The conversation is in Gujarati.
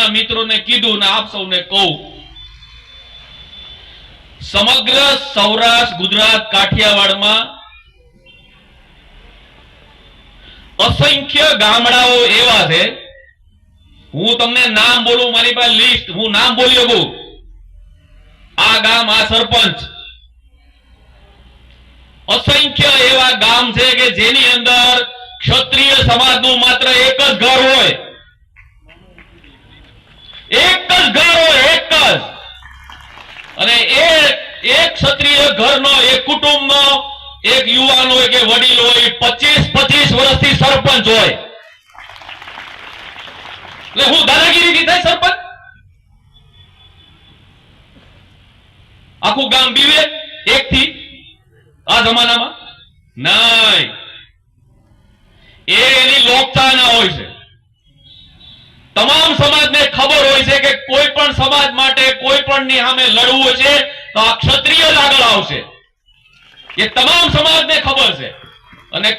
સમાજના મિત્રોને કીધું ને આપ સૌને કહું. સમગ્ર સૌરાષ્ટ્ર, ગુજરાત, કાઠિયાવાડમાં અસંખ્ય ગામડાઓ એવા છે. હું તમને નામ બોલું, મારી પાસે લિસ્ટ હું નામ બોલ્યો બહુ આ ગામ, આ સરપંચ. અસંખ્ય એવા ગામ છે કે જેની અંદર ક્ષત્રિય સમાજનું માત્ર એક જ ઘર હોય એક જ ઘર હોય એક જ અને એ એક ક્ષત્રિય ઘરનો, એક કુટુંબનો, એક યુવાન હોય કે વડીલ હોય, પચીસ પચીસ વર્ષથી સરપંચ હોય. એટલે હું દાદાગીરી થાય સરપંચ? આખું ગામ બીવે એક થી આ જમાનામાં? નહીં એ એની લોકતાના હોય છે. તમામ સમાજને ખબર હોય છે કે કોઈ પણ સમાજ માટે કોઈ પણ ની સામે લડવું છે તો આ ક્ષત્રિય જ આગળ આવશે. એ તમામ સમાજને ખબર છે. અને